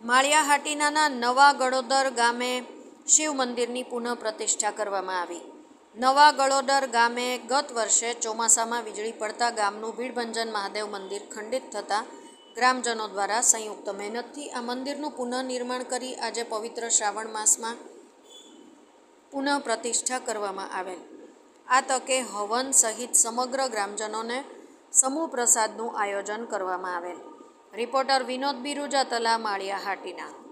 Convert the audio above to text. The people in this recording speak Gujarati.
માળિયાહાટીનાના નવા ગળોદર ગામે શિવ મંદિરની પુનઃ પ્રતિષ્ઠા કરવામાં આવી. નવા ગળોદર ગામે ગત વર્ષે ચોમાસામાં વીજળી પડતા ગામનું ભીડભંજન મહાદેવ મંદિર ખંડિત થતાં ગ્રામજનો દ્વારા સંયુક્ત મહેનતથી આ મંદિરનું પુનઃનિર્માણ કરી આજે પવિત્ર શ્રાવણ માસમાં પુનઃ પ્રતિષ્ઠા કરવામાં આવેલ. આ તકે હવન સહિત સમગ્ર ગ્રામજનોને સમૂહ પ્રસાદનું આયોજન કરવામાં આવેલ. રિપોર્ટર વિનોદ બિરુજા તલા માળિયા હાટીના.